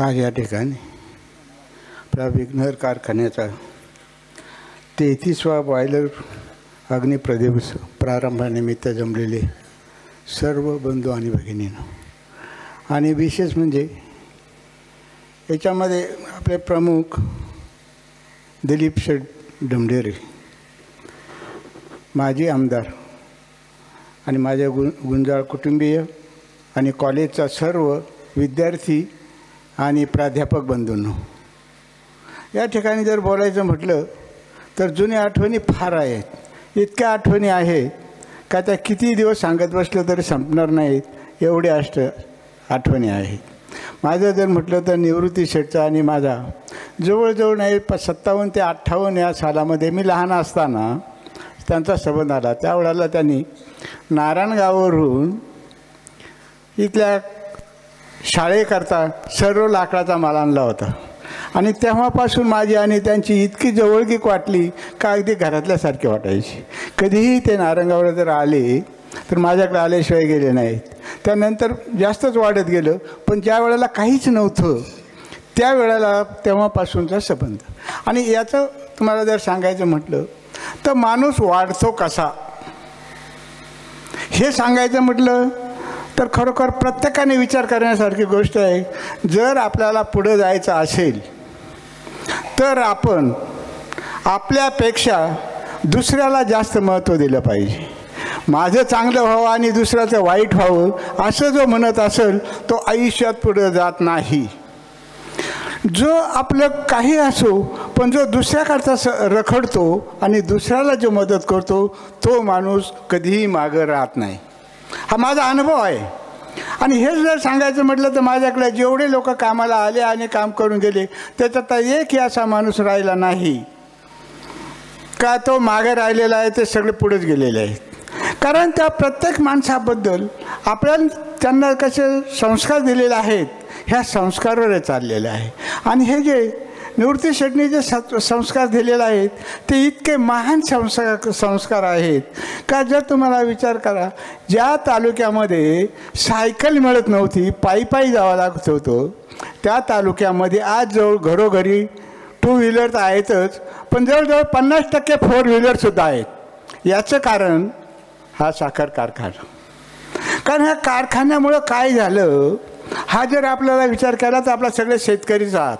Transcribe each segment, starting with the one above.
आज या ठिकाणी प्रविघ्नर कारखान्याचा तेहतीसवा बॉयलर अग्निप्रदिवस प्रारंभानिमित्त जमलेले सर्व बंधू आणि भगिनींना. आणि विशेष म्हणजे याच्यामध्ये आपले प्रमुख दिलीप शेठ डमढेरे माजी आमदार आणि माझ्या गु गुंजाळ कुटुंबीय आणि कॉलेजचा सर्व विद्यार्थी आणि प्राध्यापक बंधूंनो. या ठिकाणी जर बोलायचं म्हटलं तर जुन्या आठवणी फार आहेत. इतक्या आठवणी आहेत का त्या किती दिवस सांगत बसलं तरी संपणार नाहीत एवढे अष्ट आठवणी आहेत. माझं जर म्हटलं तर निवृत्ती शेठचा आणि माझा जवळजवळ नाही प सत्तावन्न ते अठ्ठावन्न या सालामध्ये मी लहान असताना त्यांचा संबंध आला. त्यावेळेला त्यांनी नारायणगावावरून इथल्या शाळेकरता सर्व लाकडाचा माल आणला होता. आणि तेव्हापासून माझी आणि त्यांची इतकी जवळकीक वाटली का अगदी घरातल्यासारखी वाटायची. कधीही ते नारंगावर जर आले तर माझ्याकडे आल्याशिवाय गेले नाहीत. त्यानंतर जास्तच वाढत गेलं पण ज्या वेळेला काहीच नव्हतं त्या वेळेला तेव्हापासूनचा संबंध. आणि याचं तुम्हाला जर सांगायचं म्हटलं तर माणूस वाढतो कसा? हे सांगायचं म्हटलं तर खरोखर प्रत्येकाने विचार करण्यासारखी गोष्ट आहे. जर आपल्याला पुढं जायचं असेल तर आपण आपल्यापेक्षा दुसऱ्याला जास्त महत्त्व दिलं पाहिजे. माझं चांगलं व्हावं आणि दुसऱ्याचं वाईट व्हावं असं जो म्हणत असेल तो आयुष्यात पुढं जात नाही. जो आपलं काही असो पण जो दुसऱ्याकरता स रखडतो आणि दुसऱ्याला जो मदत करतो तो माणूस कधीही मागं राहत नाही. हा माझा अनुभव आहे. आणि हे जर सांगायचं म्हटलं तर माझ्याकडे जेवढे लोक कामाला आले आणि काम करून गेले त्याच्यात एकही असा माणूस राहिला नाही. का तो मागे राहिलेला आहे ते सगळे पुढेच गेलेले आहेत. कारण त्या प्रत्येक माणसाबद्दल आपल्याला त्यांना कसे संस्कार दिलेले आहेत ह्या संस्कारावर चाललेले आहे. आणि हे जे निवृत्ती शेटणी जे संस्कार दिलेले आहेत ते इतके महान संस्कार संस्कार आहेत का? जर तुम्हाला विचार करा ज्या तालुक्यामध्ये सायकल मिळत नव्हती पायी पायी जावं लागत होतं त्या तालुक्यामध्ये आज जवळ घरोघरी टू व्हीलर तर आहेतच पण जवळजवळ पन्नास टक्के फोर व्हीलरसुद्धा आहेत. याचं कारण हा साखर कारखाना. कारण ह्या कारखान्यामुळं काय झालं? हा जर आपल्याला विचार केला तर आपला सगळे शेतकरीच आहात.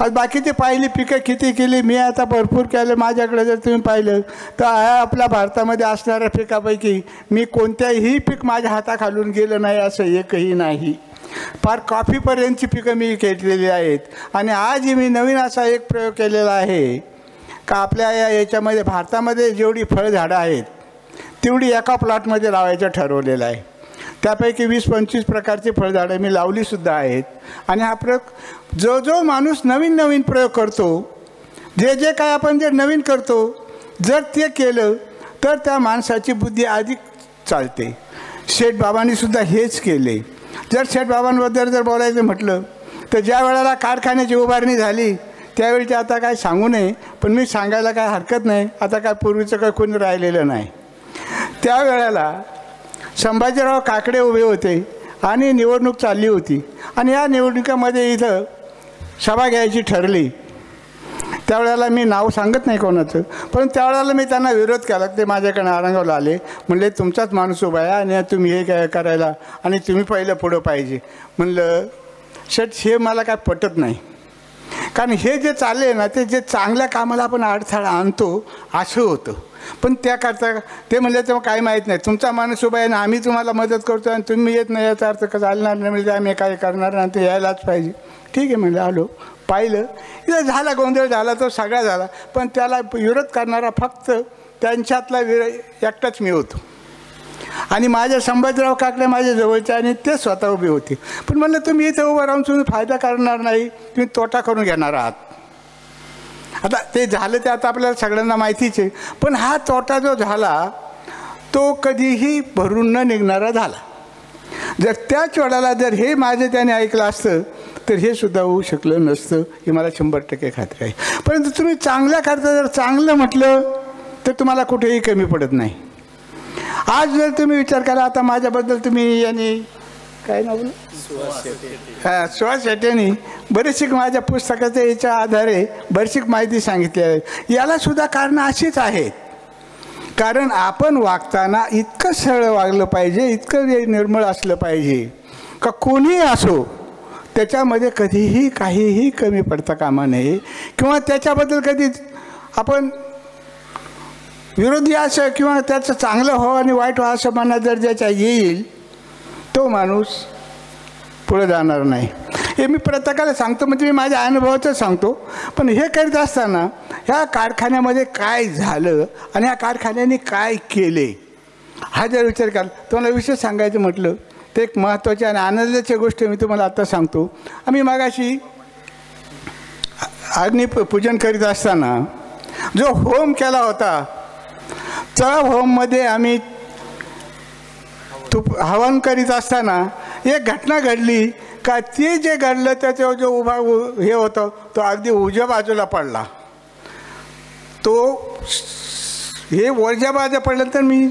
आज बाकीचे पाहिली पिकं किती केली मी आता भरपूर केलं माझ्याकडे जर तुम्ही पाहिलं तर आपल्या भारतामध्ये असणाऱ्या पिकापैकी मी कोणत्याही पीक माझ्या हाताखालून गेलं नाही असं एकही नाही. फार कॉफीपर्यंतची पिकं मी घेतलेली आहेत. आणि आजही मी नवीन असा एक प्रयोग केलेला आहे का आपल्या या याच्यामध्ये भारतामध्ये जेवढी फळझाडं आहेत तेवढी एका प्लॉटमध्ये लावायचं ठरवलेलं आहे. त्यापैकी वीस पंचवीस प्रकारची फळझाडं मी लावलीसुद्धा आहेत. आणि हा प्रयोग जो जो माणूस नवीन नवीन प्रयोग करतो. जे जे काय आपण जे नवीन करतो जर ते केलं तर त्या माणसाची बुद्धी अधिक चालते. शेठबाबांनीसुद्धा हेच केले. जर शेठबाबांबद्दल जर बोलायचं म्हटलं तर ज्या वेळेला कारखान्याची उभारणी झाली त्यावेळी ते आता काय सांगू नये पण मी सांगायला काय हरकत नाही. आता काय पूर्वीचं काय कोणी राहिलेलं नाही. त्यावेळेला संभाजीराव काकडे उभे होते आणि निवडणूक चालली होती. आणि या निवडणुकीमध्ये इथं सभा घ्यायची ठरली. त्यावेळेला मी नाव सांगत नाही कोणाचं पण त्यावेळेला मी त्यांना विरोध केला ते माझ्याकडे आरंगावला आले. म्हणले तुमचाच माणूस उभा आहे आणि तुम्ही हे काय करायला आणि तुम्ही पहिलं पुढं पाहिजे. म्हणलं शेट हे मला काय पटत नाही. कारण हे जे चालले ना ते जे चांगल्या कामाला आपण अडथळा आणतो असं होतं. पण त्याकरता ते म्हणले तेव्हा काही माहीत नाही. तुमचा माणूस उभा आहे ना आम्ही तुम्हाला मदत करतो आणि तुम्ही येत नाही याचा अर्थ कसं चालणार नाही. म्हणजे आम्ही काय करणार नाही ते यायलाच पाहिजे. ठीक आहे म्हणलं आलो. पाहिलं. इथं झाला गोंधळ झाला तो सगळा झाला. पण त्याला विरोध करणारा फक्त त्यांच्यातला विर एकटाच मी होतो. आणि माझ्या संभाजीराव काकडे माझ्या जवळचे आणि ते स्वतः उभे होते. पण म्हणलं तुम्ही इथं उभं राहून तुम्ही फायदा करणार नाही. तुम्ही तोटा करून घेणार आहात. आता ते झालं ते आता आपल्याला सगळ्यांना माहितीच आहे. पण हा तोटा जो झाला तो कधीही भरून न निघणारा झाला. जर त्याच वेळाला जर हे माझं त्याने ऐकलं असतं तर हे सुद्धा होऊ शकलं नसतं ही मला शंभर टक्के खात्री आहे. परंतु तुम्ही चांगल्या करता जर चांगलं म्हटलं तर तुम्हाला कुठेही कमी पडत नाही. आज जर तुम्ही विचार करा आता माझ्याबद्दल तुम्ही यांनी काय ना बोललं? सुहास शेट्ट्यांनी बरीचशी माझ्या पुस्तकाच्या याच्या आधारे बरीचशी माहिती सांगितली आहे. याला सुद्धा कारणं अशीच आहेत. कारण आपण वागताना इतकं सरळ वागलं पाहिजे इतकं निर्मळ असलं पाहिजे का कोणीही असो त्याच्यामध्ये कधीही काहीही कमी पडता कामा नये. किंवा त्याच्याबद्दल कधी आपण विरोधी असं किंवा त्याचं चांगलं हो आणि वाईट हो असं मना जर ज्याच्या येईल तो माणूस पुढे जाणार नाही. हे मी प्रत्येकाला सांगतो म्हणजे मी माझ्या अनुभवाचं सांगतो. पण हे करीत असताना ह्या कारखान्यामध्ये काय झालं आणि या कारखान्याने काय केले हा जर विचार केला तुम्हाला विशेष सांगायचं म्हटलं ते एक महत्त्वाची आणि आनंदाची गोष्ट मी तुम्हाला आता सांगतो. आम्ही मागाशी अग्निपूजन करीत असताना जो होम केला होता त्या होममध्ये आम्ही तुप हवन करीत असताना एक घटना घडली का ते जे घडलं त्याच्यावर जो उभा हे होतं तो अगदी उजव्या बाजूला पडला. तो हे वरच्या बाजूला पडलं तर मी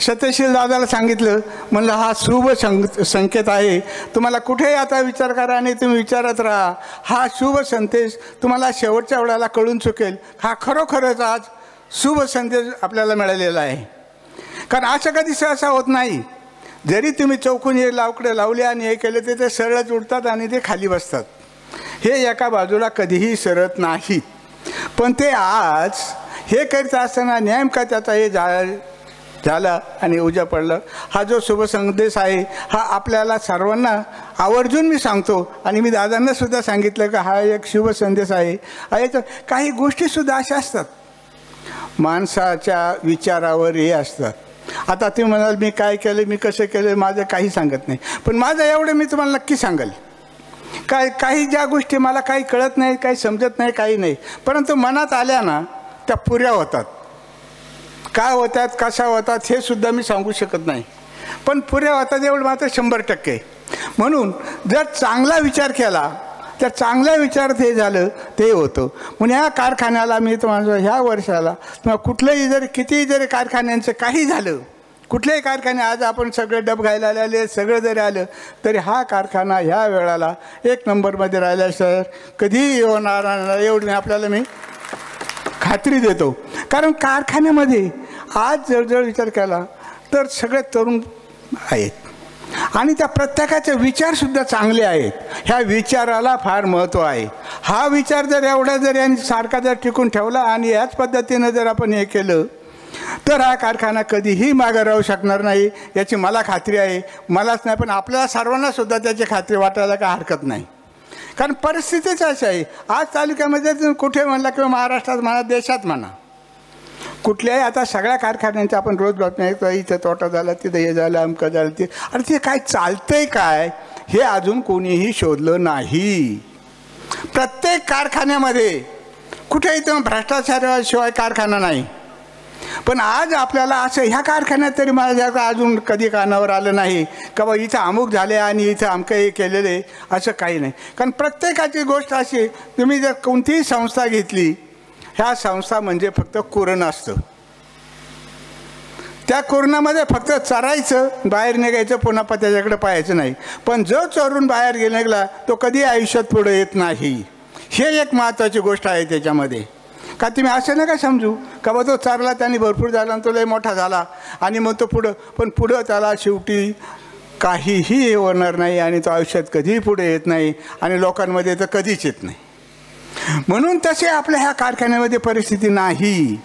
सत्यशील दादाला सांगितलं म्हणलं हा शुभ सं संकेत आहे. तुम्हाला कुठेही आता विचार करा आणि तुम्ही विचारत राहा. हा शुभ संदेश तुम्हाला शेवटच्या वेळाला कळून चुकेल. हा खरोखरच आज शुभ संदेश आपल्याला मिळालेला आहे. कारण असं कधी सहसा होत नाही. जरी तुम्ही चौकून हे लावकडे लावले आणि हे केले ते ते सरळच उडतात आणि ते खाली बसतात. हे एका बाजूला कधीही सरत नाही. पण ते आज हे करीत असताना नेमका त्याचा हे जा झाला आणि उजा पडलं. हा जो शुभ संदेश आहे हा आपल्याला सर्वांना आवर्जून मी सांगतो. आणि मी दादांनासुद्धा सांगितलं का हा एक शुभ संदेश आहे. आहे तर काही गोष्टीसुद्धा अशा असतात. माणसाच्या विचारावर हे असतात आता ते म्हणाल मी काय केले मी कसे केले माझं काही सांगत नाही. पण माझं एवढं मी तुम्हाला नक्की सांगेल. काय काही ज्या गोष्टी मला काही कळत नाही काही समजत नाही काही नाही. परंतु मनात आल्या ना त्या पुऱ्या होतात. काय होतात कशा होतात हे सुद्धा मी सांगू शकत नाही. पण पुऱ्या होतात एवढं मात्र शंभर टक्के. म्हणून जर चांगला विचार केला तर चांगला विचार ते झालं ते होतं. म्हणून ह्या कारखान्याला मी तुम्हाला ह्या वर्षाला किंवा कुठलंही जरी कितीही जरी कारखान्यांचं काही झालं कुठल्याही कारखाने आज आपण सगळे डब घायला आले सगळं जरी आलं तरी हा कारखाना ह्या वेळाला एक नंबरमध्ये राहिला सर. कधीही होणार एवढं आपल्याला मी खात्री देतो. कारण कारखान्यामध्ये आज जर जर विचार केला तर सगळे तरुण आहेत. आणि त्या प्रत्येकाचे विचारसुद्धा चांगले आहेत. ह्या विचाराला फार महत्त्व आहे. हा विचार जर एवढा जर यांनी सारखा जर टिकून ठेवला आणि याच पद्धतीनं जर आपण हे केलं तर हा कारखाना कधीही मागं राहू शकणार नाही याची मला खात्री आहे. मलाच नाही पण आपल्याला सर्वांनासुद्धा त्याची खात्री वाटायला काय हरकत नाही. कारण परिस्थितीच अशी आहे. आज तालुक्यामध्ये कुठे म्हणला किंवा महाराष्ट्रात म्हणा देशात म्हणा कुठल्याही आता सगळ्या कारखान्यांच्या आपण रोज बातम्या ऐकतो इथं तोटा झाला तिथं हे झालं अमकं झालं ते अरे ते काय चालतंय काय? हे अजून कोणीही शोधलं नाही. प्रत्येक कारखान्यामध्ये कुठेही तर भ्रष्टाचाराशिवाय कारखाना नाही. पण आज आपल्याला असं ह्या कारखान्यात तरी माझ्या अजून कधी कानावर आलं नाही का बा इथं अमुक झाले आणि इथं अमकं हे केलेलं आहे असं काही नाही. कारण प्रत्येकाची गोष्ट अशी तुम्ही जर कोणतीही संस्था घेतली ह्या संस्था म्हणजे फक्त कुरण असतं. त्या कुरणामध्ये फक्त चरायचं बाहेर निघायचं पुन्हा पण त्याच्याकडे पाहायचं नाही. पण जो चरून बाहेर गेला तो कधी आयुष्यात पुढे येत नाही. हे एक महत्त्वाची गोष्ट आहे त्याच्यामध्ये. का तुम्ही असं नका समजू का बा तो चारला त्याने भरपूर झाला आणि तो लय मोठा झाला. आणि मग तो पुढं पण पुढं त्याला शेवटी काहीही होणार नाही आणि तो आयुष्यात कधीही पुढे येत नाही आणि लोकांमध्ये तर कधीच येत नाही. म्हणून तसे आपल्या ह्या कारखान्यामध्ये परिस्थिती नाही.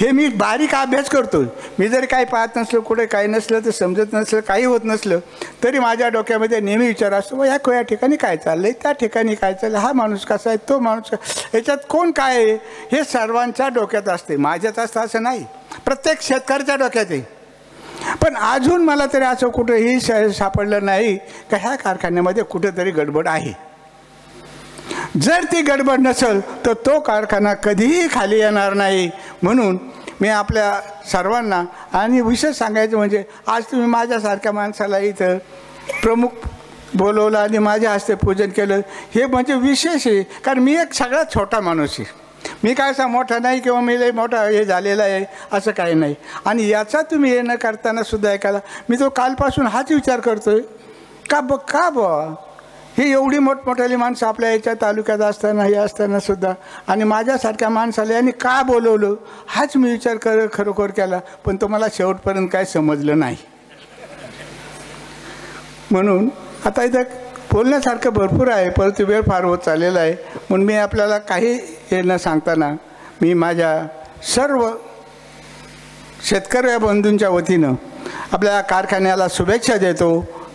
हे मी बारीक अभ्यास करतो. मी जर काही पाहत नसलं कुठे काही नसलं तर समजत नसलं काही होत नसलं तरी माझ्या डोक्यामध्ये नेहमी विचार असतो या या ठिकाणी काय चाललं आहे त्या ठिकाणी काय चाललं हा माणूस कसा आहे? तो माणूस याच्यात कोण काय आहे? हे सर्वांच्या डोक्यात असते. माझ्यात असतं असं नाही. प्रत्येक शेतकऱ्याच्या डोक्यात आहे. पण अजून मला तरी असं कुठंही सापडलं नाही का ह्या कारखान्यामध्ये कुठंतरी गडबड आहे. जर ती गडबड नसेल तर तो कारखाना कधीही खाली येणार नाही. म्हणून मी आपल्या सर्वांना आणि विशेष सांगायचं म्हणजे आज तुम्ही माझ्यासारख्या माणसाला इथं प्रमुख बोलवलं आणि माझ्या हस्ते पूजन केलं हे म्हणजे विशेष आहे. कारण मी एक सगळ्यात छोटा माणूस आहे. मी काय असा मोठा नाही किंवा मी लई मोठा हे झालेला आहे असं काही नाही. आणि याचा तुम्ही हे न करताना सुद्धा ऐकायला मी तो कालपासून हाच विचार करतो आहे का ब का बुवा ही एवढी मोठमोठाली माणसं आपल्या याच्या तालुक्यात असताना हे असताना सुद्धा. आणि माझ्यासारख्या माणसाला यांनी का बोलवलं? हाच मी विचार कर खरोखर केला. पण तो मला शेवटपर्यंत काय समजलं नाही. म्हणून आता इथं बोलण्यासारखं भरपूर आहे. परंतु वेळ फार होत चाललेला आहे. म्हणून मी आपल्याला काही हे न सांगताना मी माझ्या सर्व शेतकरी बंधूंच्या वतीनं आपल्या कारखान्याला शुभेच्छा देतो.